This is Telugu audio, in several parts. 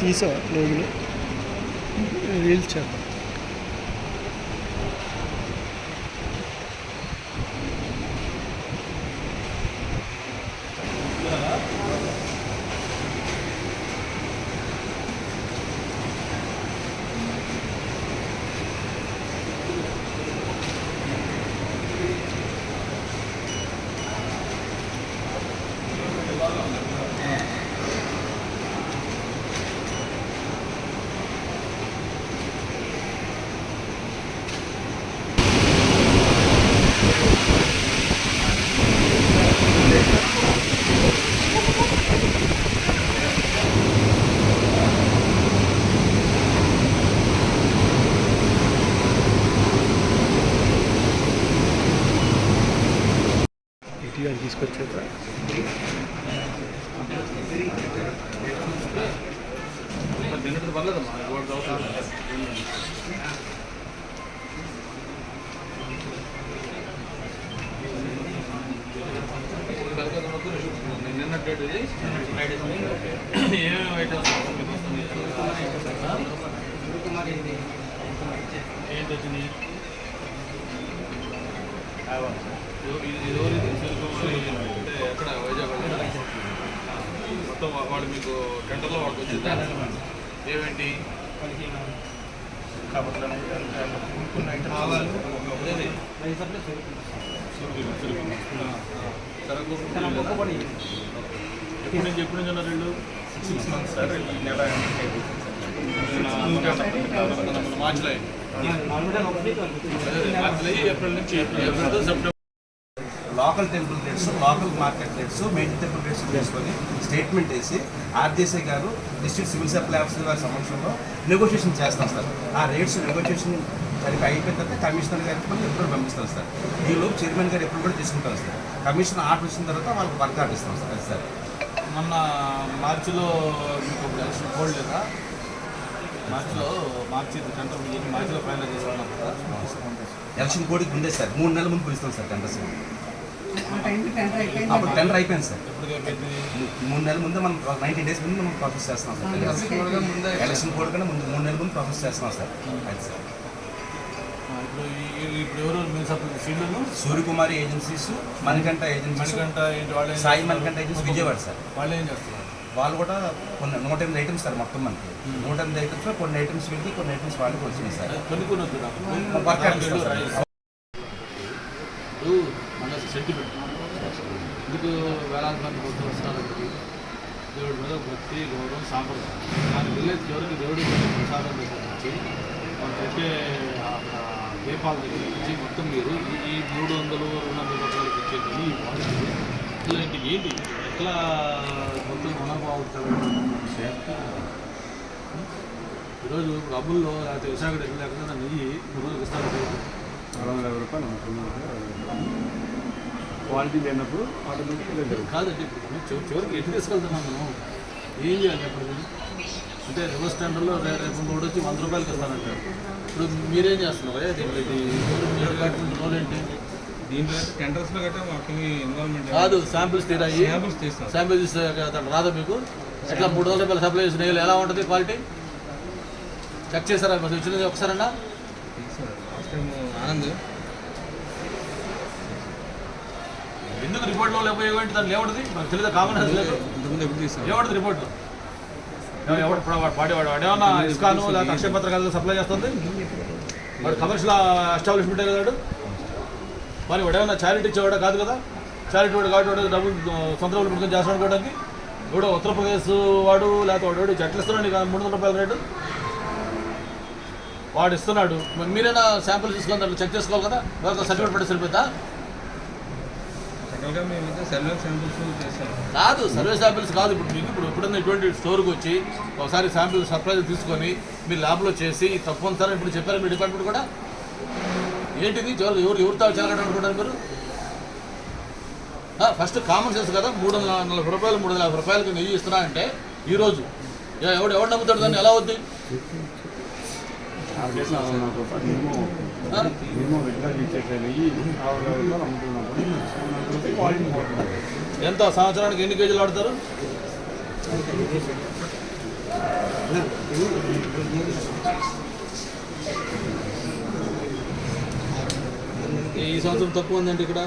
తీసా లోగులు రీల్స్ చేద్దాం. ఇటీవల నిన్న డేట్ ఏమేమి ఐటమ్స్ ఏంటి వచ్చినాయి ఎక్కడ వైజాగ్? మొత్తం వా- వాళ్ళు మీకు టెండర్లో వాళ్ళకి వచ్చిందా ఏమేంటి. సరుకు ఎప్పటి నుంచి ఉన్నారు వీళ్ళు మార్చిలో మార్చిలో అయ్యి ఏప్రిల్ నుంచి April to September local temple rates local market rates main temple rates తీసుకొని స్టేట్మెంట్ వేసి ఆర్జేసీ గారు డిస్ట్రిక్ట్ సివిల్ సప్లై ఆఫీసర్ గారి సమక్షంలో నెగోషియేషన్ చేస్తాం సార్. ఆ రేట్స్ నెగోషియేషన్ దానికి అయిపోయిన తర్వాత కమిషనర్ గారికి కూడా ఎప్పుడు పంపిస్తాం సార్. ఈలోపు చైర్మన్ గారు ఎప్పుడు కూడా తీసుకుంటాం సార్. కమిషనర్ ఆర్డర్ ఇచ్చిన తర్వాత వాళ్ళకి వర్క్ ఆర్డర్ ఇస్తాం సార్. అది సార్. మొన్న మార్చిలో మీకు ఎలక్షన్ లేదా మార్చిలో మార్చి టెండర్ మార్చిలో ఫైనల్ చేసుకున్నాం కదా. ఎలక్షన్ కోడ్కి ఉండే సార్. మూడు నెలల ముందు పిలుస్తాం సార్ టెండర్స్ ఆ టైంకి టెండర్ అయిపోయింది అప్పుడు టెండర్ అయిపోయింది సార్. మూడు నెలల ముందు మనం నైన్టీన్ డేస్ ముందు మనం ప్రాసెస్ చేస్తున్నాం సార్. ఎలక్షన్ కోడ్ కన్నా ముందు మూడు నెలల ముందు ప్రాసెస్ చేస్తున్నాం సార్. అది sir. Suryakumari agencies Manikanta agencies Manikanta ఏంటి వాళ్ళు ఏం Sai? Manikanta agency Vijayawada sir. వాళ్ళు ఏం చేస్తున్నారు? వాళ్ళు కూడా కొన్ని నూట ఎనిమిది ఐటమ్స్ సార్ మొత్తం మనకి. నూట ఎనిమిది ఐటమ్స్లో కొన్ని ఐటమ్స్ వెళ్ళి కొన్ని ఐటమ్స్ వాళ్ళకి వచ్చినాయి సార్. వర్క్ మన సెంటిమెంట్. ఎందుకు వేలాది మంది భక్తులు ఇక్కడికి దేవుడి మీద భక్తి గౌరవం సాంప్రదాయం. దాని విలేజ్ చివరికి దేవుడి మీద ప్రసాదం దగ్గర నుంచి మనం పెట్టే ఆ దీపాల దగ్గర నుంచి మొత్తం మీరు ఈ- మూడు వందలు రెండు వందల రూపాయలకి ఇచ్చేది ఈ ఇలాంటి ఏంటి? ఎట్లా ఈరోజు అబుల్లో లేకపోతే విశాఖ లేకపోతే నెయ్యి రోజుకి ఇస్తారు అరవై యాభై రూపాయలు క్వాలిటీ లేనప్పుడు జరుగుతుంది కాదండి ఇప్పుడు చివరికి ఎటు తీసుకెళ్తున్నాం మనం? ఏం చేయాలి అప్పుడు ఇది? అంటే రివర్స్ టెండర్లో రే- రేపు మూడు వచ్చి వంద రూపాయలకి ఇస్తానంటారు. ఇప్పుడు మీరేం చేస్తున్నారు? దీంట్లో ఇది ఎవరు మీ డిపార్ట్మెంట్ రోల్ ఏంటి? దీంట్లో మాకు ఇన్వాల్వ్మెంట్ కాదు శాంపిల్స్ తీరాయి శాంపుల్స్ తీస్తాం. శాంపిల్స్ అతను రాదా మీకు? ఎట్లా మూడు వందల రూపాయలు సప్లై చేసిన ఎలా ఉంటుంది క్వాలిటీ చెక్ చేస్తారా మరి వచ్చినది ఒకసారన్నా? Last time Anand. ఎందుకు రిపోర్ట్లో ఉపయోగం ఏంటి దాన్ని ఏముంటుంది? నాకు తెలియదు కామన్ లేదు. ఇంతకుముందు ఎప్పుడు తీస్తాం ఏమంటుంది రిపోర్ట్ ఎవడు పాడేవాడు వాడు ఏమన్నా ఇస్కాను లేకపోతే అక్షయ పత్రికలు సప్లై చేస్తుంది? వాడు కమర్షియల్ ఎస్టాబ్లిష్మెంటే కదా మరి వాడు ఏమన్నా చారిటీ ఇచ్చేవాడా? కాదు కదా. చారిటీ వాడు కాబట్టి వాడు డబ్బులు సొంత డబ్బులు పెట్టుకొని చేస్తాడు అనుకోవడానికి. ఎవడో ఉత్తరప్రదేశ్ వాడు లేకపోతే వాడు ఎవడు చెట్లు ఇస్తున్నాడు నీకు మూడు వందల రూపాయల రేటు. వాడు ఇస్తున్నాడు. మరి మీరైనా శాంపుల్ తీసుకొని దాంట్లో చెక్ చేసుకోవాలి కదా. వాళ్ళకి సర్టిఫికేట్ పెట్టి సరిపోతా కాదు సర్వే శాంపిల్స్ కాదు. ఇప్పుడు మీకు ఇప్పుడు ఎప్పుడైనా ఇటువంటి స్టోర్కి వచ్చి ఒకసారి శాంపిల్ సర్ప్రైజ్ తీసుకొని మీ ల్యాబ్లో చేసి ఈ తప్పు అంతా ఇప్పుడు చెప్పారు మీ డిపార్ట్మెంట్ కూడా? ఏంటిది? ఎవరు ఎవరు ఎవరితో చెలగడం అనుకుంటారు మీరు? ఫస్ట్ కామన్ సెన్స్ కదా. మూడు వందల నలభై రూపాయలు మూడు వందల యాభై రూపాయలకి నెయ్యి ఇస్తున్నా అంటే ఈరోజు ఎవడు ఎవడు నమ్ముతాడు దాన్ని? ఎలా పోతుంది ఎంత? సంవత్సరానికి ఎన్ని కేజీలు ఆడతారు ఈ సంవత్సరం తక్కువ ఉందండి ఇక్కడ?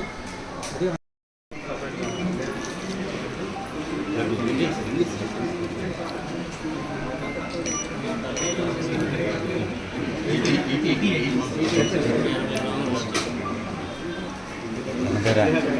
అంతేరా